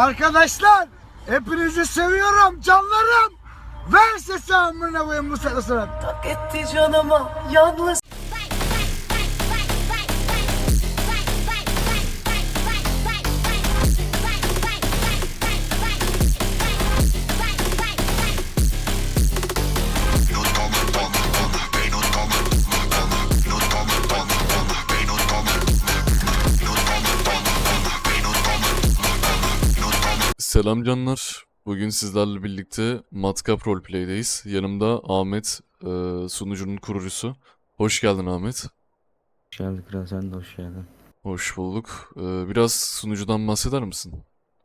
Arkadaşlar hepinizi seviyorum canlarım. Ver sesi amına koyayım bu sırasına. Tak etti canıma yalnız Selam canlar. Bugün sizlerle birlikte Matkap Roleplay'deyiz. Yanımda Ahmet, e, sunucunun kurucusu. Hoş geldin Ahmet. Hoş geldin Kral sen de hoş geldin. Hoş bulduk. E, biraz sunucudan bahseder misin?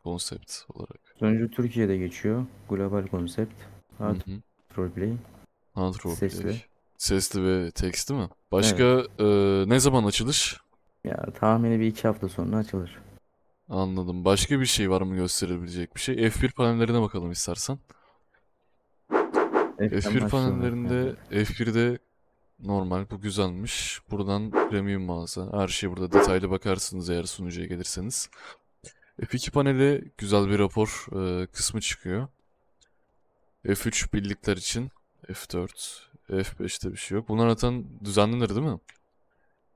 Konsept olarak. Sonucu Türkiye'de geçiyor. Global konsept. Hı Hard hı. roleplay. Hard Roleplay. Sesli. Sesli ve text değil mi? Başka e, ne zaman açılış? Ya tahmini bir iki hafta sonra açılır. Anladım. Başka bir şey var mı gösterebilecek bir şey? F1 panellerine bakalım istersen. F'den F1 başlayalım panellerinde efendim. F1'de normal bu güzelmiş. Buradan premium mağaza. Her şey burada detaylı bakarsınız eğer sunucuya gelirseniz. F2 paneli güzel bir rapor e, kısmı çıkıyor. F3 birlikler için F4, F5'te bir şey yok. Bunlar zaten düzenlenir değil mi?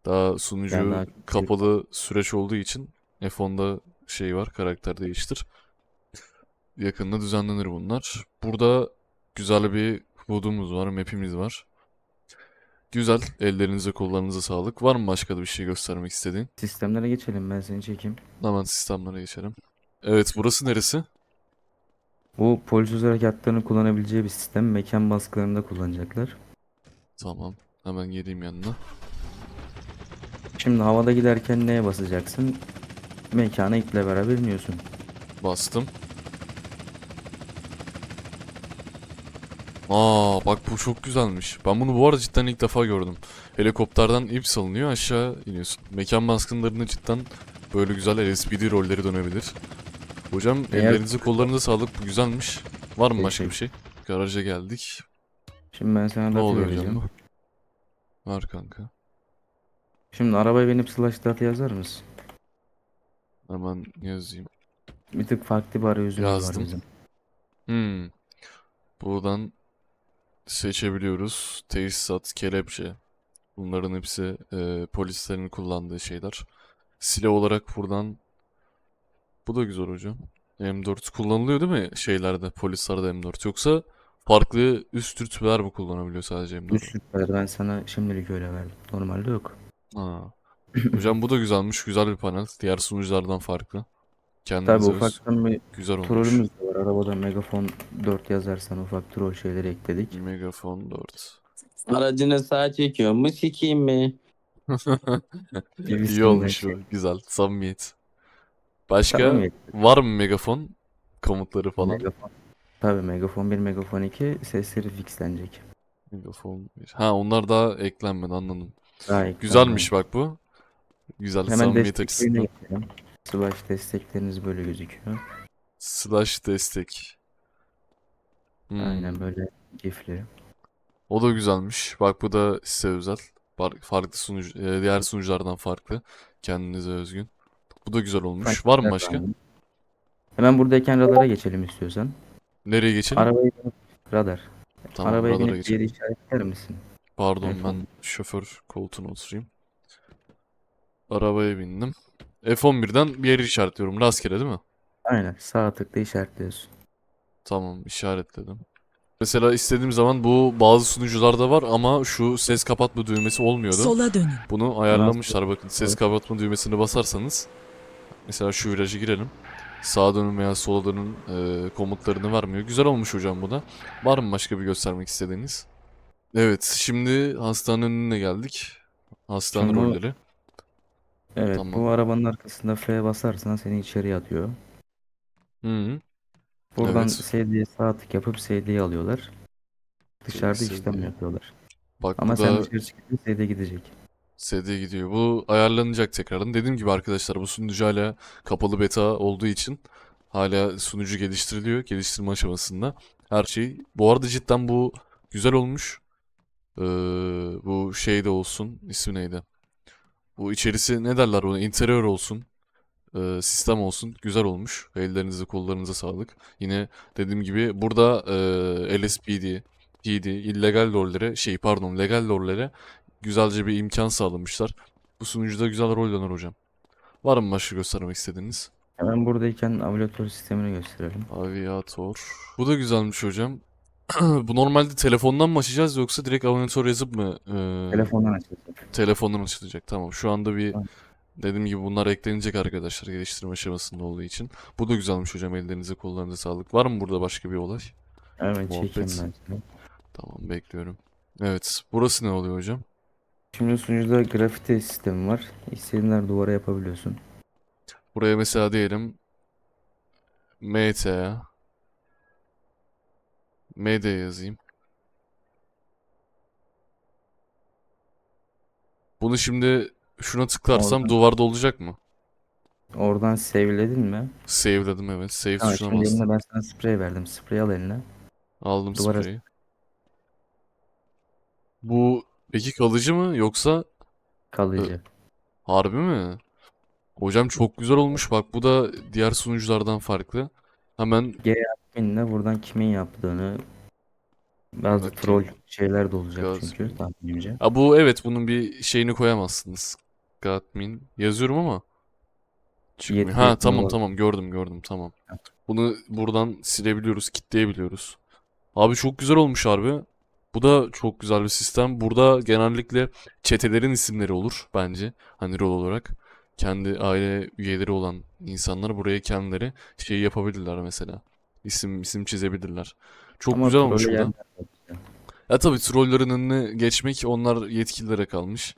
Daha sunucu kapalı süreç olduğu için F10'da şey var karakter değiştir. Yakında düzenlenir bunlar. Burada güzel bir HUD'umuz var, map'imiz var. Güzel. Ellerinize kollarınıza sağlık. Var mı başka da bir şey göstermek istediğin? Sistemlere geçelim ben seni çekeyim. Hemen sistemlere geçelim. Evet burası neresi? Bu polis özel harekatlarını kullanabileceği bir sistem mekan baskılarında kullanacaklar. Tamam. Hemen geleyim yanına. Şimdi havada giderken neye basacaksın? Mekana iple beraber iniyorsun. Bastım. Aa bak bu çok güzelmiş. Ben bunu bu arada cidden ilk defa gördüm. Helikopterden ip salınıyor aşağı iniyorsun. Mekan baskınlarında cidden böyle güzel LSPD rolleri dönebilir. Hocam Eğer- ellerinize kollarınıza sağlık bu güzelmiş. Var mı başka bir şey? Garaja geldik. Şimdi ben sana Ne oluyor hocam vereceğim. bu? Var kanka. Şimdi arabaya binip slash data yazar mısın? Hemen yazayım. Bir tık farklı bir arayüzümüz var Yazdım. bizim. Hmm. Buradan seçebiliyoruz. Tesisat, kelepçe. Bunların hepsi e, polislerin kullandığı şeyler. Silah olarak buradan bu da güzel hocam. M4 kullanılıyor değil mi şeylerde, polislerde M4 yoksa farklı üst rütbeler mi kullanabiliyor sadece M4? Üç rütbeler ben sana şimdilik öyle verdim. Normalde yok. Ha. Hocam bu da güzelmiş, güzel bir panel. Diğer sunuculardan farklı. Tabii Kendinize öz, ufaktan bir güzel olmuş. trollümüz de var. Arabada Megafon 4 yazarsan ufak troll şeyleri ekledik. Megafon 4. Aracını sağa çekiyor mu sikeyim mi? İyi olmuş şey. bu. Güzel. Samimiyet. Başka Tamam ya. var mı megafon komutları falan? Megafon. Tabii Megafon 1, Megafon 2 sesleri fixlenecek. Megafon. bir. Ha onlar daha eklenmedi anladım. Daha ekran Güzelmiş bak bu. Güzel Hemen samimiyet açısından. geçelim. Slash destekleriniz böyle gözüküyor. Slash destek. Hmm, Aynen böyle gifleri. O da güzelmiş. Bak bu da size özel. Far- Farklı sunucu, e, diğer sunuculardan farklı. Kendinize özgün. Bu da güzel olmuş. Var mı başka? Hemen buradayken radara geçelim istiyorsan. Nereye geçelim? Arabaya binip radar. Tamam, Arabaya radara binip geçelim. geri işaretler misin? Pardon F10. ben şoför koltuğuna oturayım. Arabaya bindim. F11'den bir yeri işaretliyorum. Rastgele değil mi? Aynen sağ tıkla işaretliyorsun. Tamam işaretledim. Mesela istediğim zaman bu bazı sunucularda var ama şu ses kapatma düğmesi olmuyordu. Sola dönün. Bunu ayarlamışlar bakın. Ses kapatma düğmesine basarsanız mesela şu virajı girelim. Sağa dönün veya sola dönün e, komutlarını vermiyor. Güzel olmuş hocam bu da. Var mı başka bir göstermek istediğiniz? Evet şimdi hastanenin önüne geldik. Hastane Şimdi- rolleri. Evet Tamam. bu arabanın arkasında F basarsan seni içeriye atıyor. Hı. Buradan Evet. SD'ye sağ tık yapıp SD'yi alıyorlar. Dışarıda SD. işlem yapıyorlar. Bak Ama bu sen da dışarı çıkınca SD gidecek. SD gidiyor. Bu ayarlanacak tekrardan. Dediğim gibi arkadaşlar bu sunucu hala kapalı beta olduğu için hala sunucu geliştiriliyor. Geliştirme aşamasında. Her şey. Bu arada cidden bu güzel olmuş. Ee, bu şey de olsun. İsmi neydi? Bu içerisi ne derler buna? İnteriör olsun. e, sistem olsun. Güzel olmuş. Ellerinize kollarınıza sağlık. Yine dediğim gibi burada e, LSPD, PD, illegal rollere şey pardon legal rollere güzelce bir imkan sağlamışlar. Bu sunucuda güzel rol döner hocam. Var mı başka göstermek istediğiniz? Hemen buradayken aviatör sistemini gösterelim. Aviator. Bu da güzelmiş hocam. Bu normalde telefondan mı açacağız yoksa direkt aviator yazıp mı e, Telefondan açılacak. telefondan açılacak? Tamam. Şu anda bir Tamam. dediğim gibi bunlar eklenecek arkadaşlar geliştirme aşamasında olduğu için. Bu da güzelmiş hocam. Ellerinize kollarınıza sağlık. Var mı burada başka bir olay? Hemen Muhabbet. ben. Tamam bekliyorum. Evet. Burası ne oluyor hocam? Şimdi sunucuda grafiti sistemi var. İstediğin duvara yapabiliyorsun. Buraya mesela diyelim MT MD yazayım. Bunu şimdi şuna tıklarsam Oradan- duvarda olacak mı? Oradan save'ledin mi? Save'ledim evet. Save Tamam, tuşuna şimdi bastım. eline ben sana sprey verdim. Sprey al eline. Aldım duvara- spreyi. Bu peki kalıcı mı yoksa Kalıcı. harbi mi? Hocam çok güzel olmuş. Bak bu da diğer sunuculardan farklı. Hemen Eline buradan kimin yaptığını bazı Bakayım. troll şeyler de olacak Gaz- çünkü tahminimce. Ha bu evet bunun bir şeyini koyamazsınız. Gatmin yazıyorum ama çıkmıyor. Yetki Ha tamam var. tamam gördüm gördüm tamam. Bunu buradan silebiliyoruz, kitleyebiliyoruz. Abi çok güzel olmuş harbi. Bu da çok güzel bir sistem. Burada genellikle çetelerin isimleri olur bence. Hani rol olarak. Kendi aile üyeleri olan insanlar buraya kendileri şey yapabilirler mesela. İsim isim çizebilirler. Çok Ama güzel olmuş bu da. Ya tabii trollerin önüne geçmek onlar yetkililere kalmış.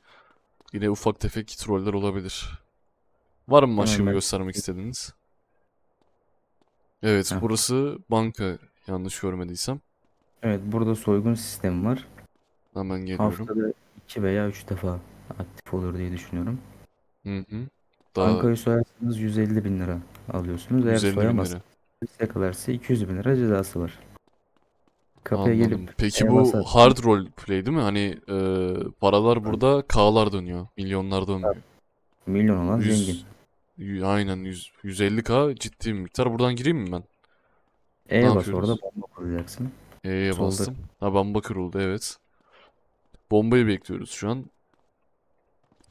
Yine ufak tefek troller olabilir. Var mı başka bir göstermek istediğiniz? Evet, Heh. burası banka yanlış görmediysem. Evet burada soygun sistemi var. Hemen geliyorum. Haftada 2 veya 3 defa aktif olur diye düşünüyorum. Hı hı. Daha Bankayı soyarsanız 150 bin lira alıyorsunuz. Eğer 150 bin soyamazsanız lira. yakalarsa 200 bin lira cezası var. Kapıya Anladım. gelip Peki bu basarsın. hard role play değil mi? Hani e, paralar burada K'lar dönüyor. Milyonlar dönmüyor. milyon olan Yüz- zengin. y- aynen 100, 150K ciddi bir miktar. Buradan gireyim mi ben? E'ye bas yapıyoruz? orada bomba kuracaksın. E'ye Solda. bastım. Ha bamba kırıldı evet. Bombayı bekliyoruz şu an.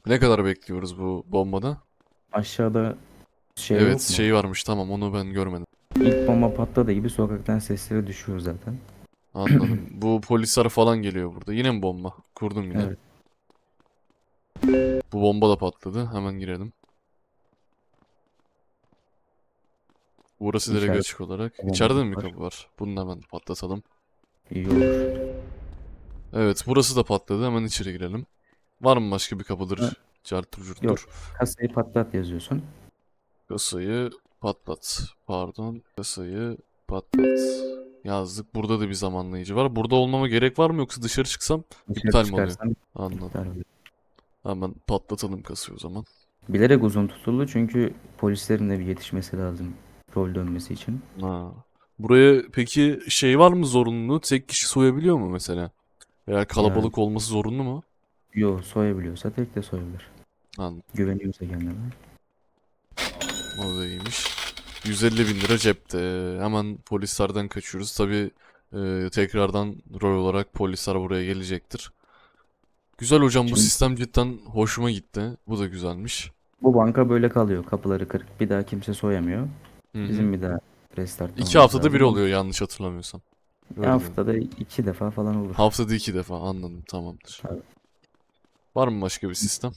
Ne kadar bekliyoruz bu bombada? Aşağıda şey evet yok mu? şey varmış tamam onu ben görmedim. İlk bomba patladığı gibi sokaktan sesleri düşüyor zaten. Anladım. bu polisler falan geliyor burada. Yine mi bomba? Kurdum yine. Evet. Bu bomba da patladı. Hemen girelim. Burası direkt İçeride açık olarak. bomba İçeride de mi bir kapı var? Bunu da hemen patlatalım. İyi olur. Evet burası da patladı. Hemen içeri girelim. Var mı başka bir kapıdır? Cartır curttur. Yok. Kasayı patlat yazıyorsun. Kasayı patlat. Pardon. Kasayı patlat. Yazdık. Burada da bir zamanlayıcı var. Burada olmama gerek var mı yoksa dışarı çıksam? Dışarı İptal mi oluyor? Anladım. iptal oluyor. Hemen patlatalım kasayı o zaman. Bilerek uzun tutuldu çünkü polislerin de bir yetişmesi lazım rol dönmesi için. Ha. Buraya peki şey var mı zorunlu? Tek kişi soyabiliyor mu mesela? Veya kalabalık olması zorunlu mu? Yo soyabiliyorsa tek de soyabilir. Anladım. Güveniyorsa kendine. O da iyiymiş. 150 bin lira cepte. Hemen polislerden kaçıyoruz. Tabii e, tekrardan rol olarak polisler buraya gelecektir. Güzel hocam bu Şimdi- sistem cidden hoşuma gitti. Bu da güzelmiş. Bu banka böyle kalıyor. Kapıları kırık. Bir daha kimse soyamıyor. Hı hı. Bizim bir daha restart İki haftada lazım. bir oluyor yanlış hatırlamıyorsam. Öyle haftada iki defa falan olur. Haftada iki defa anladım tamamdır. Tabii. Var mı başka bir sistem?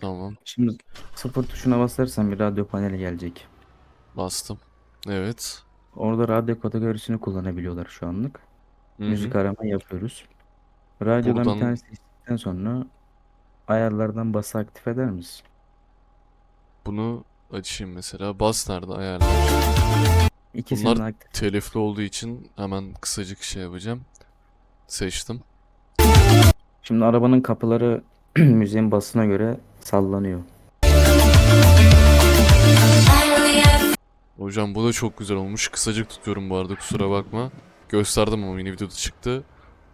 Tamam Şimdi sıfır tuşuna basarsan bir radyo paneli gelecek. bastım. Evet. Orada radyo kategorisini kullanabiliyorlar şu anlık. Hı hı. Müzik arama yapıyoruz. Radyodan Buradan- bir tane seçtikten sonra ayarlardan bası aktif eder misin? Bunu açayım mesela. Bas nerede ayarlar? İkisini Bunlar- aktif. Telifli olduğu için hemen kısacık şey yapacağım. Seçtim. Şimdi arabanın kapıları müziğin basına göre sallanıyor. Hocam bu da çok güzel olmuş. Kısacık tutuyorum bu arada kusura bakma. Gösterdim ama yine videoda çıktı.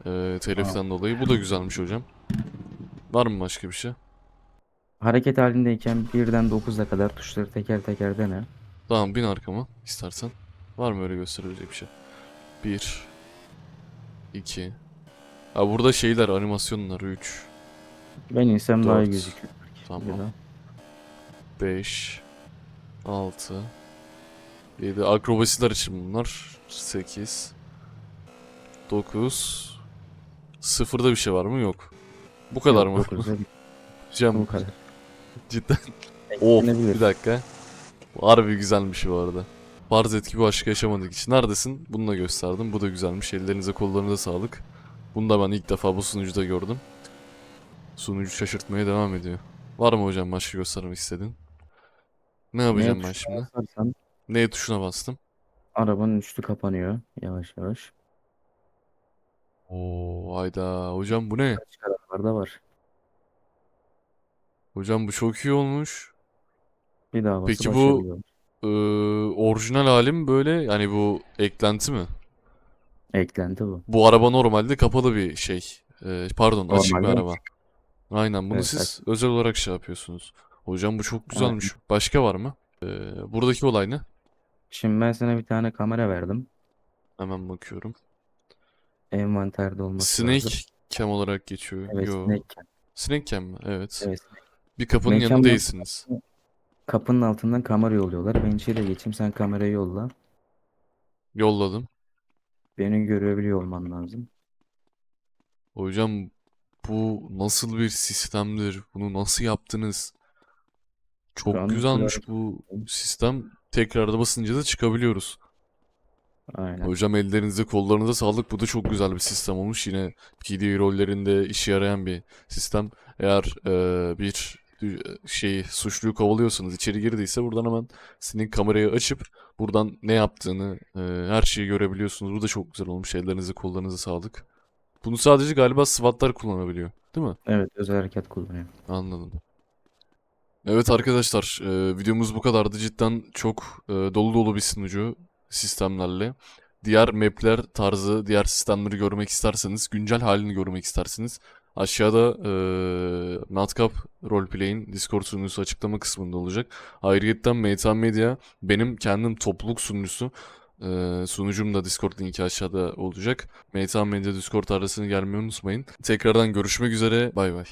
Ee, teliften dolayı. Bu da güzelmiş hocam. Var mı başka bir şey? Hareket halindeyken birden 9'a kadar tuşları teker teker dene. Tamam bin arkama istersen. Var mı öyle gösterebilecek bir şey? 1 2 Ha burada şeyler animasyonlar 3 Ben insem daha iyi Dört. gözüküyor. Tamam. Da 5 6 7 akrobasiler için bunlar 8 9 Sıfırda bir şey var mı? Yok. Bu kadar mı? Yok, dokuzda Cem bu kadar. cidden. Of Eklenebilir. bir dakika. Bu harbi güzelmiş bu arada. Farz et ki bu aşkı yaşamadık hiç. Neredesin? Bunu da gösterdim. Bu da güzelmiş. Ellerinize kollarınıza sağlık. Bunu da ben ilk defa bu sunucuda gördüm. Sunucu şaşırtmaya devam ediyor. Var mı hocam başka göstermek istediğin? Ne yapacağım Neye ben tuşuna şimdi? basarsan Neye tuşuna bastım? arabanın üstü kapanıyor yavaş yavaş. Oo hayda. Hocam bu ne? Açık arabalarda var. Hocam bu çok iyi olmuş. Bir daha Peki bu- açabiliyor. Ee, orijinal halim böyle yani bu eklenti mi? Eklenti bu. Bu araba normalde kapalı bir şey. Ee, pardon açık bir Normalde araba. Aynen bunu Evet, siz özel olarak şey yapıyorsunuz. Hocam bu çok güzelmiş. Başka var mı? Ee, buradaki olay ne? Şimdi ben sana bir tane kamera verdim. Hemen bakıyorum. Envanterde olması Snake lazım. cam olarak geçiyor. Evet, Yo. Snake cam. Snake cam mi? Evet. Evet. Bir kapının Mekan yanında bak- değilsiniz. Kapının altından kamera yolluyorlar. Ben içeri geçeyim sen kamerayı yolla. Yolladım. Beni görebiliyor olman lazım. Hocam bu nasıl bir sistemdir? Bunu nasıl yaptınız? Çok an güzelmiş bu sistem. Tekrarda basınca da çıkabiliyoruz. Aynen. Hocam ellerinize kollarınıza sağlık. Bu da çok güzel bir sistem olmuş. Yine PD rollerinde işe yarayan bir sistem. Eğer eee, bir dü- şey suçluyu kovalıyorsanız içeri girdiyse buradan hemen senin kamerayı açıp buradan ne yaptığını eee, her şeyi görebiliyorsunuz. Bu da çok güzel olmuş. Ellerinize kollarınıza sağlık. Bunu sadece galiba SWAT'lar kullanabiliyor. Değil mi? Evet özel harekat kullanıyor. Anladım. Evet arkadaşlar, e, videomuz bu kadardı. Cidden çok e, dolu dolu bir sunucu sistemlerle. Diğer map'ler tarzı, diğer sistemleri görmek isterseniz, güncel halini görmek isterseniz aşağıda e, Madcap Roleplay'in Discord sunucusu açıklama kısmında olacak. Ayrıca Meta Media benim kendim topluluk sunucusu. E, sunucum da Discord linki aşağıda olacak. Meta Media Discord adresine gelmeyi unutmayın. Tekrardan görüşmek üzere. Bay bay.